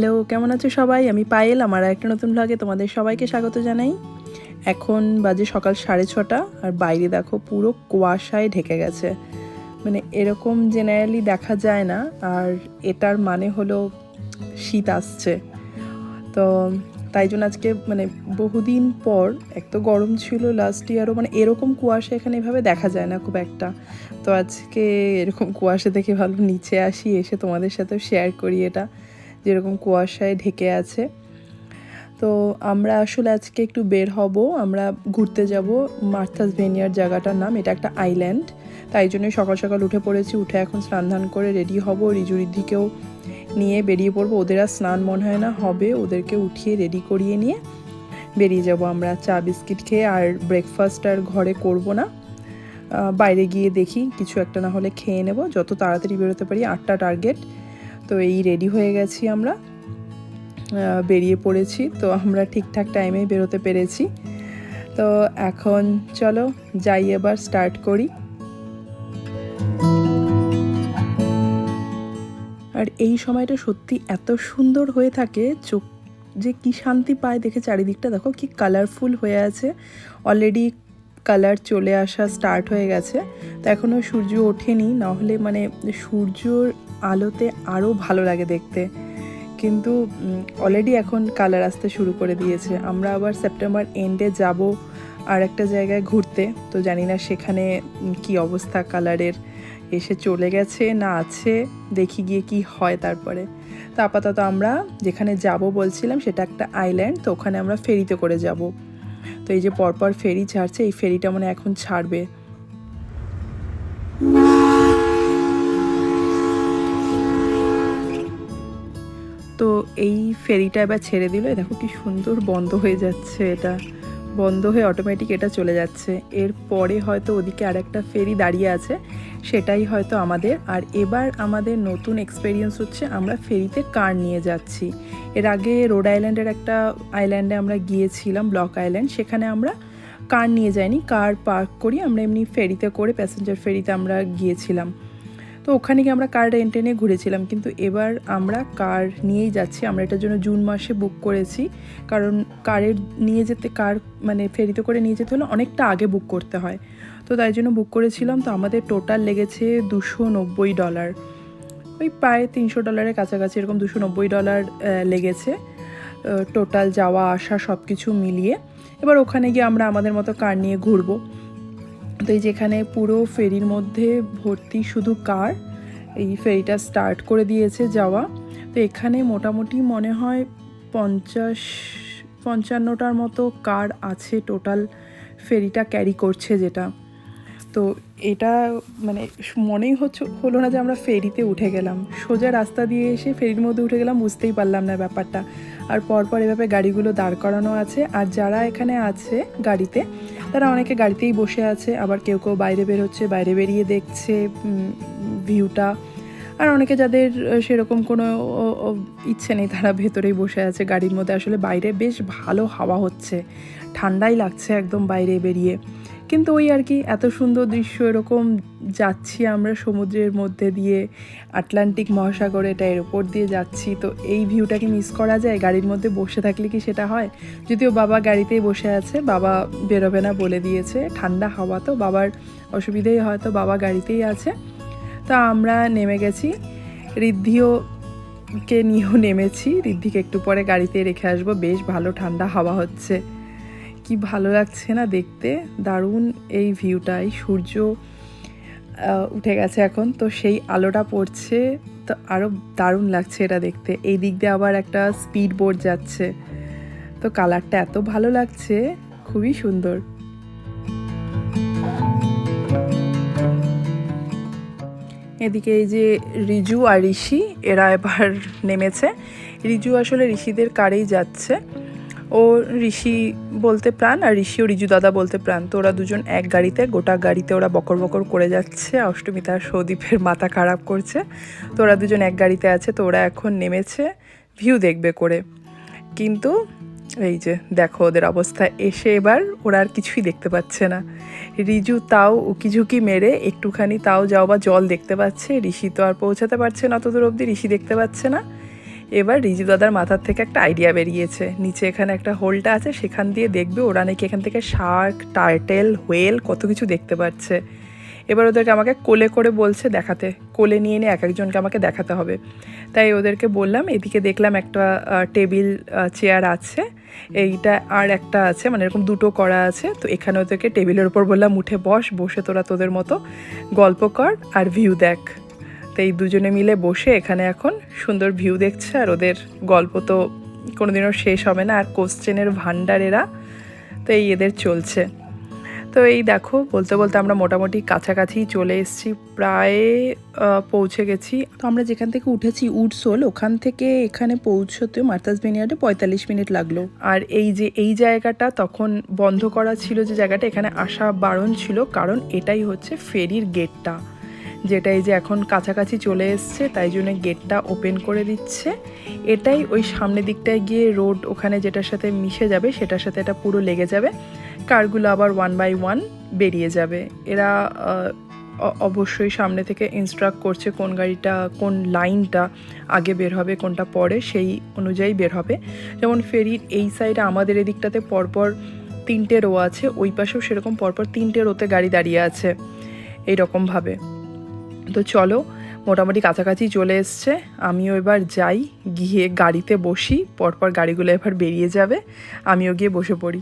Hello, কেমন আছো সবাই? আমি পায়েল, আমার একটা নতুন ব্লগে তোমাদের সবাইকে স্বাগত জানাই। এখন বাজে সকাল সাড়ে ছটা, আর বাইরে দেখো পুরো কুয়াশায় ঢেকে গেছে। মানে এরকম জেনারেলি দেখা যায় না, আর এটার মানে হলো শীত আসছে। তো তাই জন্য আজকে মানে বহুদিন পর, এক তো গরম ছিল লাস্ট ইয়ারও মানে এরকম কুয়াশা এখানে এভাবে দেখা যায় না খুব একটা। তো আজকে এরকম কুয়াশা দেখে ভালো নিচে আসি, এসে তোমাদের সাথেও শেয়ার করি এটা। যেরকম কুয়াশায় ঢেকে আছে। তো আমরা আসলে আজকে একটু বের হব। আমরা ঘুরতে যাব মার্থাস ভেনিয়ার জায়গাটার নাম। এটা একটা আইল্যান্ড। তাই জন্যই সকাল সকাল উঠে পড়েছি। উঠে এখন স্নান ধান করে রেডি হব। রিজুরিদ্ধিকেও নিয়ে বেরিয়ে পড়ব। ওদের আর স্নান মনে হয় না হবে। ওদেরকে উঠিয়ে রেডি করিয়ে নিয়ে বেরিয়ে যাব আমরা। চা, বিস্কিট খেয়ে আর ব্রেকফাস্ট আর ঘরে করব না। বাইরে গিয়ে দেখি। কিছু একটা না হলে খেয়ে নেব। যত তাড়াতাড়ি বেরোতে পারি, আটটা টার্গেট। তো এই রেডি হয়ে গেছি আমরা। বেরিয়ে পড়েছি, তো আমরা ঠিকঠাক টাইমে বেরোতে পেরেছি। তো এখন চলো যাই এবার স্টার্ট করি। আর এই সময়টা সত্যি এত সুন্দর হয়ে থাকে, চোখ যে কি শান্তি পায় দেখে চারিদিকটা, দেখো কি কালারফুল হয়ে আছে। অলরেডি কালার চলে আসা স্টার্ট হয়ে গেছে। তো এখনও সূর্য ওঠেনি নাহলে মানে সূর্যর আলোতে আরও ভালো লাগে দেখতে। কিন্তু অলরেডি এখন কালার আসতে শুরু করে দিয়েছে। আমরা আবার সেপ্টেম্বর এন্ডে যাব আর একটা জায়গায় ঘুরতে। তো জানি না সেখানে কি অবস্থা কালারের এসে চলে গেছে, না আছে, দেখি গিয়ে কি হয় তারপরে। তো আপাতত আমরা যেখানে যাব বলছিলাম সেটা একটা আইল্যান্ড তো ওখানে আমরা ফেরিতে করে যাব। তো এই যে পরপর ফেরি ছাড়ছে, এই ফেরিটা মানে এখন ছাড়বে। তো এই ফেরিটা এবার ছেড়ে দিল দেখো কি সুন্দর বন্ধ হয়ে যাচ্ছে এটা। বন্ধ হয়ে অটোমেটিক এটা চলে যাচ্ছে। এরপরে হয়তো ওদিকে আরেকটা ফেরি দাঁড়িয়ে আছে, সেটাই হয়তো আমাদের। আর এবার আমাদের নতুন এক্সপেরিয়েন্স হচ্ছে, আমরা ফেরিতে কার নিয়ে যাচ্ছি। এর আগে রোড আইল্যান্ডের একটা আইল্যান্ডে আমরা গিয়েছিলাম ব্লক আইল্যান্ড সেখানে আমরা কার নিয়ে যাইনি। কার পার্ক করি, আমরা এমনি ফেরিতে করে প্যাসেঞ্জার ফেরিতে আমরা গিয়েছিলাম। তো ওখানে গিয়ে আমরা কার রেন্টে নিয়ে ঘুরেছিলাম। কিন্তু এবার আমরা কার নিয়েই যাচ্ছি। আমরা এটার জন্য জুন মাসে বুক করেছি। কারণ কারের নিয়ে যেতে, কার মানে ফেরিতে করে নিয়ে যেতে হলে অনেকটা আগে বুক করতে হয়। তো তাই জন্য বুক করেছিলাম। তো আমাদের টোটাল লেগেছে দুশো নব্বই ডলার ওই প্রায় তিনশো ডলারের কাছাকাছি এরকম দুশো নব্বই ডলার লেগেছে। টোটাল যাওয়া, আসা সব কিছু মিলিয়ে। এবার ওখানে গিয়ে আমরা আমাদের মতো কার নিয়ে ঘুরবো। তো এই যেখানে পুরো ফেরির মধ্যে ভর্তি শুধু কার, এই ফেরিটা স্টার্ট করে দিয়েছে যাওয়া। তো এখানে মোটামুটি মনে হয় পঞ্চাশ, পঞ্চান্নটার মতো কার আছে টোটাল ফেরিটা ক্যারি করছে যেটা। তো এটা মানে মনেই হচ্ছে, হলো না যে আমরা ফেরিতে উঠে গেলাম। সোজা রাস্তা দিয়ে এসে ফেরির মধ্যে উঠে গেলাম, বুঝতেই পারলাম না ব্যাপারটা। আর পরপর এভাবে গাড়িগুলো দাঁড় করানো আছে। আর যারা এখানে আছে গাড়িতে, তারা অনেকে গাড়িতেই বসে আছে। আবার কেউ কেউ বাইরে বেরোচ্ছে বাইরে বেরিয়ে দেখছে ভিউটা। আর অনেকে যাদের সেরকম কোনো ইচ্ছে নেই, তারা ভেতরেই বসে আছে গাড়ির মধ্যে। আসলে বাইরে বেশ ভালো হাওয়া হচ্ছে। ঠান্ডাই লাগছে একদম বাইরে বেরিয়ে। কিন্তু ওই আর কি এত সুন্দর দৃশ্য, এরকম যাচ্ছি আমরা সমুদ্রের মধ্যে দিয়ে, আটলান্টিক মহাসাগরে এটা এর ওপর দিয়ে যাচ্ছি, তো এই ভিউটাকে মিস করা যায়? গাড়ির মধ্যে বসে থাকলে কি সেটা হয়? যদিও বাবা গাড়িতেই বসে আছে, বাবা বেরোবে না বলে দিয়েছে, ঠান্ডা হাওয়া তো বাবার অসুবিধেই হয়তো বাবা গাড়িতেই আছে। তা আমরা নেমে গেছি, ঋদ্ধিও কে নিয়েও নেমেছি, ঋদ্ধিকে একটু পরে গাড়িতে রেখে আসব, বেশ ভালো ঠান্ডা হাওয়া হচ্ছে। কি ভালো লাগছে না দেখতে? দারুণ এই ভিউটা এই সূর্য উঠে গেছে এখন, তো সেই আলোটা পড়ছে, তো আরও দারুণ লাগছে এটা দেখতে। এই দিক দিয়ে আবার একটা স্পিড বোট যাচ্ছে, তো কালারটা এত ভালো লাগছে, খুবই সুন্দর। এদিকে এই যে রিজু আর ঋষি, এরা এবার নেমেছে। রিজু আসলে ঋষিদের কারেই যাচ্ছে। ও ঋষি বলতে প্রাণ আর ঋষি ও রিজু দাদা বলতে প্রাণ। তো ওরা দুজন এক গাড়িতে, গোটা গাড়িতে ওরা বকর বকর করে যাচ্ছে। অষ্টমিতা সৌদীপের মাথা খারাপ করছে। তো ওরা দুজন এক গাড়িতে আছে, তো ওরা এখন নেমেছে ভিউ দেখবে করে। কিন্তু এই যে দেখো ওদের অবস্থা। এসে এবার ওরা আর কিছুই দেখতে পাচ্ছে না। রিজু তাও উকিঝুঁকি মেরে একটুখানি তাও যাও বা জল দেখতে পাচ্ছে। ঋষি তো আর পৌঁছাতে পারছে না অত দূর অবধি, ঋষি দেখতে পাচ্ছে না। এবার রিজু দাদার মাথার থেকে একটা আইডিয়া বেরিয়েছে। নিচে এখানে একটা হোলটা আছে, সেখান দিয়ে দেখবে ওরা নাকি এখান থেকে শার্ক টার্টেল হোয়েল কত কিছু দেখতে পাচ্ছে। এবার ওদেরকে আমাকে কোলে করে বলছে দেখাতে। কোলে নিয়ে নিয়ে এক একজনকে আমাকে দেখাতে হবে। তাই ওদেরকে বললাম, এদিকে দেখলাম একটা টেবিল চেয়ার আছে। এইটা আর একটা আছে মানে এরকম দুটো করা আছে। তো এখানে ওদেরকে টেবিলের উপর বললাম, উঠে বস, বসে তোরা তোদের মতো গল্প কর আর ভিউ দেখ। এই দুজনে মিলে বসে এখানে এখন সুন্দর ভিউ দেখছে, আর ওদের গল্প তো কোনোদিনও শেষ হবে না, আর কোশ্চেনের ভান্ডার এরা, তো এই এদের চলছে। তো এই দেখো, বলতে বলতে আমরা মোটামুটি কাছাকাছি চলে এসেছি, প্রায় পৌঁছে গেছি। তো আমরা যেখান থেকে উঠেছি, উডসোল, ওখান থেকে এখানে পৌঁছতে মার্তাস বেনিয়ার্ডে পঁয়তাল্লিশ মিনিট লাগল। আর এই যে, এই জায়গাটা তখন বন্ধ করা ছিল যে জায়গাটা, এখানে আসা বারণ ছিল, কারণ এটাই হচ্ছে ফেরির গেটটা যেটা এই যে এখন কাছাকাছি চলে এসছে, তাই জন্য গেটটা ওপেন করে দিচ্ছে। এটাই ওই সামনের দিকটায় গিয়ে রোড ওখানে যেটার সাথে মিশে যাবে, সেটার সাথে এটা পুরো লেগে যাবে। কারগুলো আবার ওয়ান বাই ওয়ান বেরিয়ে যাবে। এরা অবশ্যই সামনে থেকে ইনস্ট্রাক্ট করছে কোন গাড়িটা, কোন লাইনটা আগে বের হবে, কোনটা পরে, সেই অনুযায়ী বের হবে। যেমন ফেরির এই সাইডে আমাদের এদিকটাতে পরপর তিনটে রো আছে, ওই পাশেও সেরকম পরপর তিনটে রোতে গাড়ি দাঁড়িয়ে আছে এই রকমভাবে তো চলো, মোটামুটি কাছাকাছি চলে এসছে। আমিও এবার যাই, গিয়ে গাড়িতে বসি, পরপর গাড়িগুলো এবার বেরিয়ে যাবে, আমিও গিয়ে বসে পড়ি।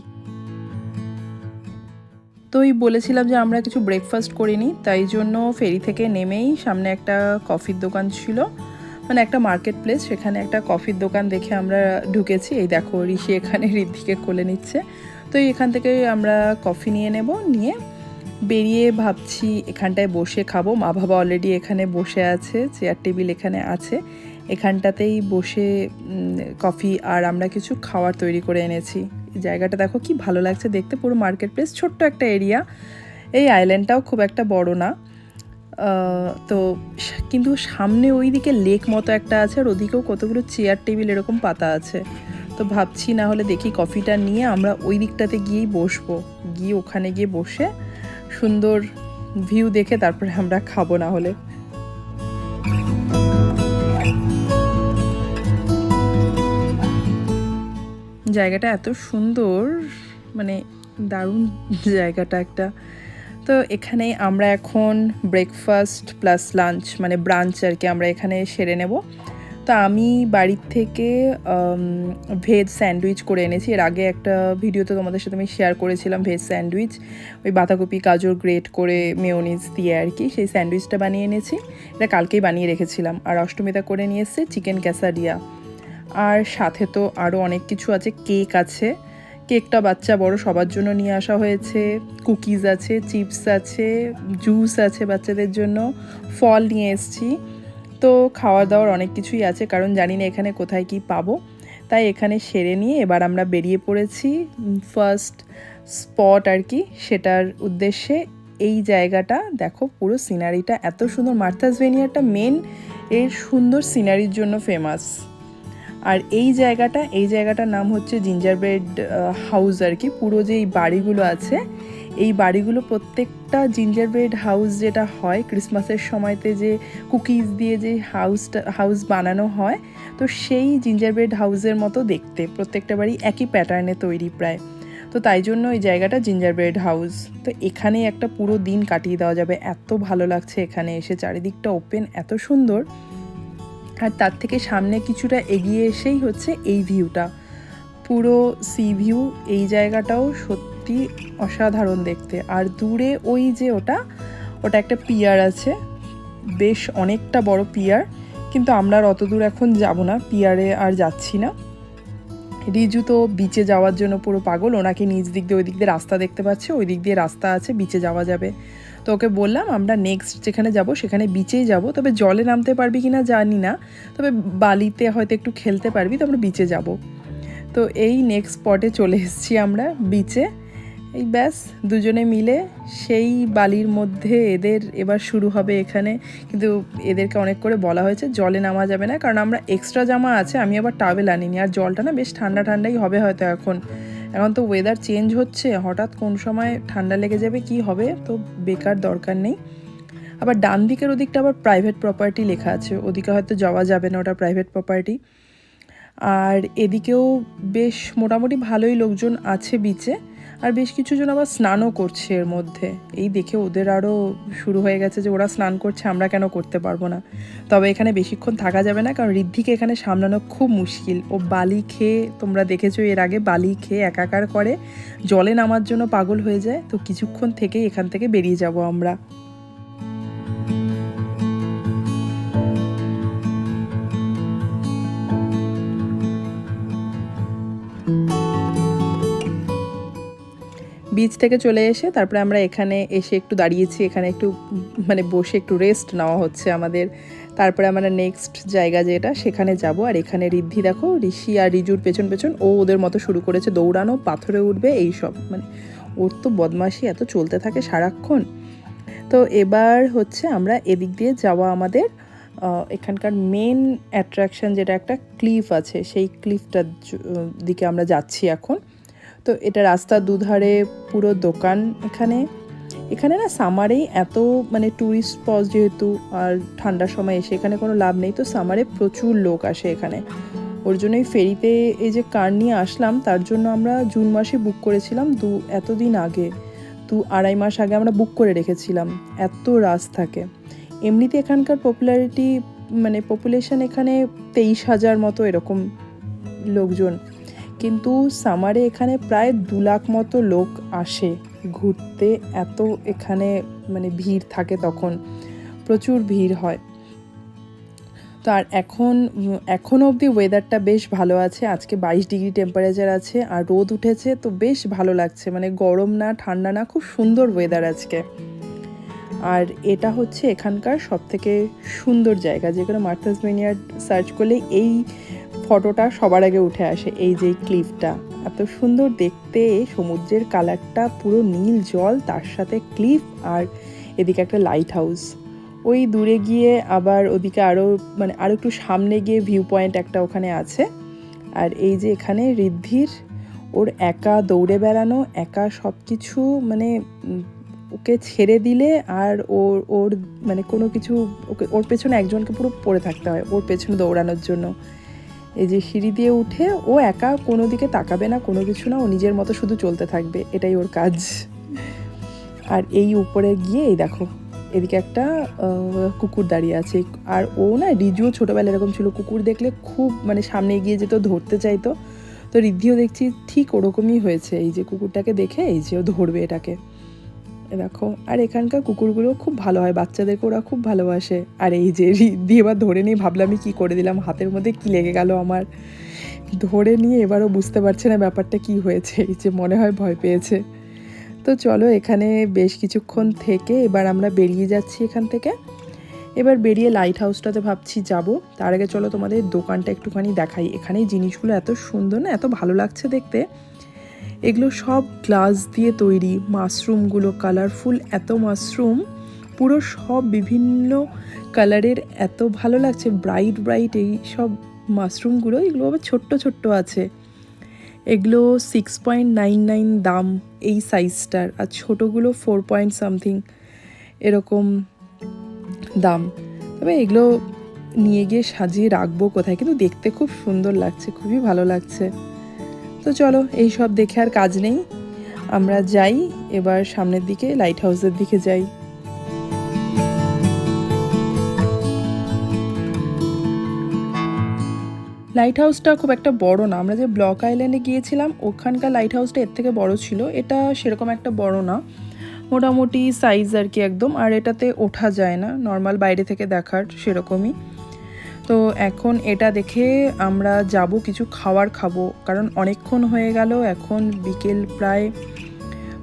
তো ওই বলেছিলাম যে আমরা কিছু ব্রেকফাস্ট করিনি, তাই জন্য ফেরি থেকে নেমেই সামনে একটা কফির দোকান ছিল। মানে একটা মার্কেট প্লেস সেখানে একটা কফির দোকান দেখে আমরা ঢুকেছি। এই দেখো, ঋষি এখানে ঋদ্ধিকে কোলে নিচ্ছে। তো এখান থেকে আমরা কফি নিয়ে নেব, নিয়ে বেরিয়ে ভাবছি এখানটায় বসে খাব। মা বাবা অলরেডি এখানে বসে আছে চেয়ার টেবিল এখানে আছে। এখানটাতেই বসে কফি আর আমরা কিছু খাওয়ার তৈরি করে এনেছি। জায়গাটা দেখো কি ভালো লাগছে দেখতে, পুরো মার্কেট প্লেস ছোট্ট একটা এরিয়া এই আইল্যান্ডটাও খুব একটা বড় না। তো কিন্তু সামনে ওই দিকে লেক মতো একটা আছে আর ওদিকেও কতগুলো চেয়ার টেবিল এরকম পাতা আছে। তো ভাবছি না হলে দেখি কফিটা নিয়ে আমরা ওই দিকটাতে গিয়েই বসবো। গিয়ে ওখানে গিয়ে বসে সুন্দর ভিউ দেখে তারপরে আমরা খাব না হলে। জায়গাটা এত সুন্দর মানে দারুণ জায়গাটা একটা। তো এখানে আমরা এখন ব্রেকফাস্ট প্লাস লাঞ্চ মানে ব্রাঞ্চ আর কি আমরা এখানে সেরে নেব। তো আমি বাড়ির থেকে ভেজ স্যান্ডউইচ করে এনেছি। এর আগে একটা ভিডিওতে তোমাদের সাথে আমি শেয়ার করেছিলাম ভেজ স্যান্ডউইচ। ওই বাঁধাকপি, গাজর গ্রেট করে মেয়োনিজ দিয়ে আর কি, সেই স্যান্ডউইচটা বানিয়ে এনেছি। এটা কালকেই বানিয়ে রেখেছিলাম। আর অষ্টমীতা করে নিয়ে এসছে চিকেন ক্যাসাডিয়া আর সাথে তো আরও অনেক কিছু আছে, কেক আছে। কেকটা বাচ্চা বড়, সবার জন্য নিয়ে আসা হয়েছে। কুকিজ আছে, চিপস আছে, জুস আছে বাচ্চাদের জন্য। ফল নিয়ে এসেছি। তো খাওয়া দাওয়ার অনেক কিছুই আছে, কারণ জানি না এখানে কোথায় কি পাবো। তাই এখানে সেরে নিয়ে এবার আমরা বেরিয়ে পড়েছি ফার্স্ট স্পট আর কি। সেটার উদ্দেশ্যে এই জায়গাটা, দেখো পুরো সিনারিটা এত সুন্দর। মার্থাস ভেনিয়ারটা মেন এর সুন্দর সিনারির জন্য ফেমাস আর এই জায়গাটা, এই জায়গাটার নাম হচ্ছে জিঞ্জার ব্রেড হাউস আর কি। পুরো যে এই বাড়িগুলো আছে এই বাড়িগুলো প্রত্যেকটা জিঞ্জার ব্রেড হাউস যেটা হয় ক্রিসমাসের সময়তে যে কুকিজ দিয়ে যে হাউসটা হাউস বানানো হয়, তো সেই জিঞ্জার ব্রেড হাউসের মতো দেখতে। প্রত্যেকটা বাড়ি একই প্যাটার্নে তৈরি প্রায়। তো তাই জন্য এই জায়গাটা জিঞ্জার ব্রেড হাউস তো এখানেই একটা পুরো দিন কাটিয়ে দেওয়া যাবে। এত ভালো লাগছে এখানে এসে, চারিদিকটা ওপেন এত সুন্দর। আর তার থেকে সামনে কিছুটা এগিয়ে এসেই হচ্ছে এই ভিউটা পুরো সি ভিউ এই জায়গাটাও সত্যি অসাধারণ দেখতে। আর দূরে ওই যে ওটা ওটা একটা পিয়ার আছে। বেশ অনেকটা বড় পিয়ার, কিন্তু আমরা আর অত দূর এখন যাব না, পিয়ারে আর যাচ্ছি না। রিজু তো বিচে যাওয়ার জন্য পুরো পাগল, ওনাকে নিজ দিক দিয়ে, ওই দিক দিয়ে রাস্তা দেখতে পাচ্ছে, ওই দিক দিয়ে রাস্তা আছে বিচে যাওয়া যাবে। তো ওকে বললাম, আমরা নেক্সট যেখানে যাব, সেখানে বিচেই যাব, তবে জলে নামতে পারবি কিনা জানি না, তবে বালিতে হয়তো একটু খেলতে পারবি, তো আমরা বিচে যাব। তো এই নেক্সট স্পটে চলে এসেছি আমরা বিচে এই ব্যাস, দুজনে মিলে সেই বালির মধ্যে এদের এবার শুরু হবে এখানে। কিন্তু এদেরকে অনেক করে বলা হয়েছে, জলে নামা যাবে না, কারণ আমরা এক্সট্রা জামা আছে, আমি আবার টাওয়েল আনিনি। আর জলটা না বেশ ঠান্ডা ঠান্ডাই হবে হয়তো এখন। এখন তো ওয়েদার চেঞ্জ হচ্ছে, হঠাৎ কোন সময় ঠান্ডা লেগে যাবে, কি হবে, তো বেকার দরকার নেই। আবার ডান দিকের ওদিকটা আবার প্রাইভেট প্রপার্টি লেখা আছে, ওদিকে হয়তো যাওয়া যাবে না ওটা প্রাইভেট প্রপার্টি আর এদিকেও বেশ মোটামুটি ভালোই লোকজন আছে বিচে আর বেশ কিছুজন আবার স্নানও করছে এর মধ্যে। এই দেখে ওদের আরও শুরু হয়ে গেছে যে ওরা স্নান করছে, আমরা কেন করতে পারব না। তবে এখানে বেশিক্ষণ থাকা যাবে না, কারণ ঋদ্ধিকে এখানে সামলানো খুব মুশকিল। ও বালি খেয়ে, তোমরা দেখেছ এর আগে, বালি খেয়ে একাকার করে, জলে নামার জন্য পাগল হয়ে যায়। তো কিছুক্ষণ থেকেই এখান থেকে বেরিয়ে যাব আমরা। বিচ থেকে চলে এসে তারপরে আমরা এখানে এসে একটু দাঁড়িয়েছি, এখানে একটু মানে বসে একটু রেস্ট নেওয়া হচ্ছে আমাদের। তারপরে আমরা নেক্সট জায়গা যেটা, সেখানে যাব। আর এখানে ঋদ্ধি দেখো, ঋষি আর রিজুর পেছন পেছন, ও ওদের মতো শুরু করেছে দৌড়ানো, পাথরে উঠবে, এই সব। মানে ওর তো বদমাশি এত চলতে থাকে সারাক্ষণ। তো এবার হচ্ছে আমরা এদিক দিয়ে যাওয়া আমাদের এখানকার মেন অ্যাট্রাকশন যেটা একটা ক্লিফ আছে, সেই ক্লিফটার দিকে আমরা যাচ্ছি এখন। তো এটা রাস্তার দুধারে পুরো দোকান এখানে। এখানে না সামারেই এত মানে ট্যুরিস্ট স্পট যেহেতু আর ঠান্ডার সময় এসে এখানে কোনো লাভ নেই, তো সামারে প্রচুর লোক আসে এখানে। ওর জন্যই ফেরিতে এই যে কার নিয়ে আসলাম, তার জন্য আমরা জুন মাসে বুক করেছিলাম দু, এতদিন আগে। দু আড়াই মাস আগে আমরা বুক করে রেখেছিলাম, এত রাস থাকে। এমনিতে এখানকার পপুলারিটি মানে পপুলেশন এখানে তেইশ হাজার মতো এরকম লোকজন। কিন্তু সামারে এখানে প্রায় দু লাখ মতো লোক আসে ঘুরতে। এত এখানে মানে ভিড় থাকে তখন। প্রচুর ভিড় হয়। তো আর এখন উম, এখনও অবধি ওয়েদারটা বেশ ভালো আছে। আজকে বাইশ ডিগ্রি টেম্পারেচার আছে আর রোদ উঠেছে তো বেশ ভালো লাগছে। মানে গরম না ঠান্ডা না খুব সুন্দর ওয়েদার আজকে। আর এটা হচ্ছে এখানকার সব থেকে সুন্দর জায়গা। যেখানে মার্থাস মিনিয়ার্ড সার্চ করলে এই ফটোটা সবার আগে উঠে আসে, এই যে ক্লিফটা এত সুন্দর দেখতে, সমুদ্রের কালারটা পুরো নীল জল, তার সাথে ক্লিফ আর এদিকে একটা লাইট হাউস ওই দূরে গিয়ে আবার ওদিকে আরও মানে আরও একটু সামনে গিয়ে ভিউ পয়েন্ট একটা ওখানে আছে। আর এই যে এখানে ঋদ্ধির, ওর একা দৌড়ে বেড়ানো, একা সব কিছু মানে ওকে ছেড়ে দিলে আর ওর ওর মানে কোনো কিছু, ওকে, ওর পেছনে একজনকে পুরো পড়ে থাকতে হয়, ওর পেছনে দৌড়ানোর জন্য। এই যে সিঁড়ি দিয়ে উঠে ও একা কোনো দিকে তাকাবে না, কোনো কিছু না, ও নিজের মতো শুধু চলতে থাকবে, এটাই ওর কাজ। আর এই উপরে গিয়ে, এই দেখো, এদিকে একটা কুকুর দাঁড়িয়ে আছে। আর ও না, রিজুও ছোটোবেলা এরকম ছিল, কুকুর দেখলে খুব মানে সামনে এগিয়ে যেত, ধরতে চাইতো। তো রিদ্ধিও দেখছি ঠিক ওরকমই হয়েছে, এই যে কুকুরটাকে দেখে, এই যে ও ধরবে এটাকে। দেখো, আর এখানকার কুকুরগুলো খুব ভালো হয়, বাচ্চাদেরকে ওরা খুব ভালোবাসে। আর এই যে রিদ্ধি এবার ধরে নিয়ে ভাবলাম আমি কী করে দিলাম, হাতের মধ্যে কি লেগে গেল আমার। ধরে নিয়ে এবারও বুঝতে পারছে না ব্যাপারটা কি হয়েছে, এই যে মনে হয় ভয় পেয়েছে। তো চলো এখানে বেশ কিছুক্ষণ থেকে এবার আমরা বেরিয়ে যাচ্ছি এখান থেকে। এবার বেরিয়ে লাইট হাউসটাতে ভাবছি যাব। তার আগে চলো তোমাদের দোকানটা একটুখানি দেখাই। এখানে জিনিসগুলো এত সুন্দর না, এত ভালো লাগছে দেখতে। এগুলো সব গ্লাস দিয়ে তৈরি। মাশরুমগুলো কালারফুল এত মাশরুম, পুরো সব বিভিন্ন কালারের এত ভালো লাগছে ব্রাইট ব্রাইট এই সব মাশরুমগুলো, এগুলো আবার ছোট্ট ছোট্ট আছে। এগুলো সিক্স পয়েন্ট নাইন নাইন দাম এই সাইজটার আর ছোটোগুলো ফোর পয়েন্ট সামথিং এরকম দাম। তবে এগুলো নিয়ে গিয়ে সাজিয়ে রাখব কোথায়, কিন্তু দেখতে খুব সুন্দর লাগছে, খুবই ভালো লাগছে। তো চলো, এই সব দেখে আর কাজ নেই। আমরা যাই, এবার সামনের দিকে লাইট হাউসের দিকে যাই। লাইট হাউসটা খুব একটা বড় না। আমরা যে ব্লক আইল্যান্ডে গিয়েছিলাম, ওখানকার লাইট হাউসটা এর থেকে বড় ছিল। এটা সেরকম একটা বড় না। মোটামুটি সাইজ আর কি একদম। আর এটাতে ওঠা যায় না। নর্মাল বাইরে থেকে দেখার সেরকমই। তো এখন এটা দেখে আমরা যাব, কিছু খাওয়ার খাব। কারণ অনেকক্ষণ হয়ে গেল, এখন বিকেল প্রায়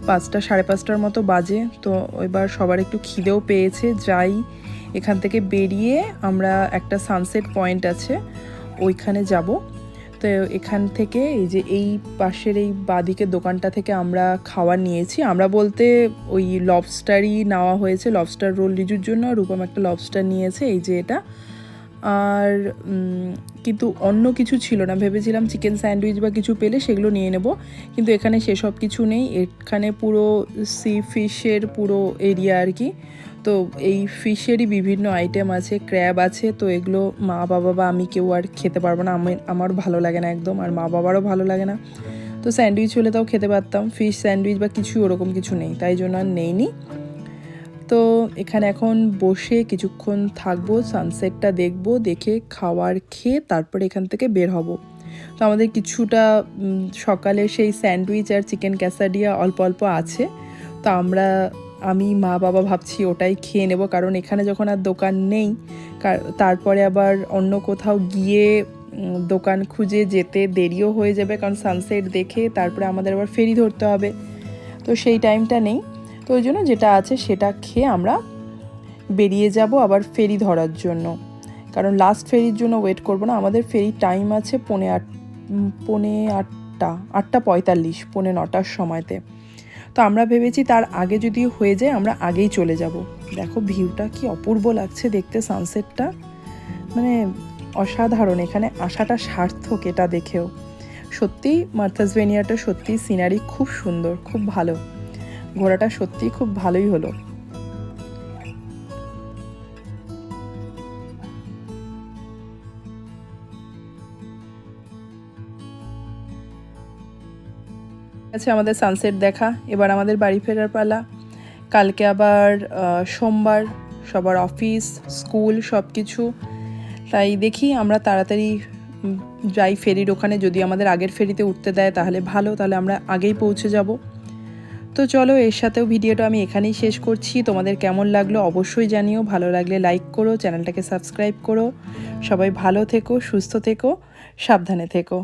পাঁচটা, সাড়ে পাঁচটার মতো বাজে। তো এবার সবার একটু খিদেও পেয়েছে, যাই এখান থেকে বেরিয়ে আমরা একটা সানসেট পয়েন্ট আছে, ওইখানে যাব। তো এখান থেকে এই যে এই পাশের এই বাদিকের দোকানটা থেকে আমরা খাবার নিয়েছি। আমরা বলতে ওই লবস্টারই নেওয়া হয়েছে লবস্টার রোল রিজুর জন্য রূপম একটা লবস্টার নিয়েছে, এই যে এটা। আর কিন্তু অন্য কিছু ছিল না। ভেবেছিলাম চিকেন স্যান্ডউইচ বা কিছু পেলে সেগুলো নিয়ে নেব, কিন্তু এখানে সেসব কিছু নেই। এখানে পুরো সি ফিশের পুরো এরিয়া আর কি। তো এই ফিশেরই বিভিন্ন আইটেম আছে ক্র্যাব আছে, তো এগুলো মা বাবা বা আমি কেউ আর খেতে পারব না। আমি, আমার ভালো লাগে না একদম, আর মা বাবারও ভালো লাগে না। তো স্যান্ডউইচ হলে তাও খেতে পারতাম। ফিশ স্যান্ডউইচ বা কিছু ওরকম কিছু নেই, তাই জন্য আর নেইনি। তো এখানে এখন বসে কিছুক্ষণ থাকব সানসেটটা দেখব, দেখে খাওয়ার খেয়ে তারপরে এখান থেকে বের হব। তো আমাদের কিছুটা সকালে সেই স্যান্ডউইচ আর চিকেন ক্যাসাডিয়া অল্প অল্প আছে। তো আমরা, আমি, মা, বাবা ভাবছি ওটাই খেয়ে নেব, কারণ এখানে যখন আর দোকান নেই তারপরে আবার অন্য কোথাও গিয়ে দোকান খুঁজে যেতে দেরিও হয়ে যাবে, কারণ সানসেট দেখে তারপরে আমাদের আবার ফেরি ধরতে হবে। তো সেই টাইমটা নেই। তো ওই জন্য যেটা আছে সেটা খেয়ে আমরা বেরিয়ে যাব আবার ফেরি ধরার জন্য। কারণ লাস্ট ফেরির জন্য ওয়েট করব না, আমাদের ফেরির টাইম আছে পৌনে আট পৌনে আটটা আটটা পঁয়তাল্লিশ, পৌনে নটার সময়তে। তো আমরা ভেবেছি তার আগে যদি হয়ে যায় আমরা আগেই চলে যাব। দেখো ভিউটা কি অপূর্ব লাগছে দেখতে সানসেটটা মানে অসাধারণ, এখানে আসাটা সার্থক এটা দেখেও। সত্যিই সত্যি মার্থাসভেনিয়াটা সত্যি সিনারি খুব সুন্দর, খুব ভালো। ঘোরাটা সত্যি খুব ভালোই হলো। আছে আমাদের সানসেট দেখা, এবার আমাদের বাড়ি ফেরার পালা। কালকে আবার সোমবার সবার অফিস স্কুল সব কিছু তাই দেখি আমরা তাড়াতাড়ি যাই ফেরির ওখানে, যদি আমাদের আগের ফেরিতে উঠতে দেয় তাহলে ভালো, তাহলে আমরা আগেই পৌঁছে যাব। তো চলো, এর সাথেও ভিডিওটা আমি এখানেই শেষ করছি। তোমাদের কেমন লাগল অবশ্যই জানিও। ভালো লাগলে লাইক করো, চ্যানেলটাকে সাবস্ক্রাইব করো। সবাই ভালো থেকো, সুস্থ থেকো, সাবধানে থেকো।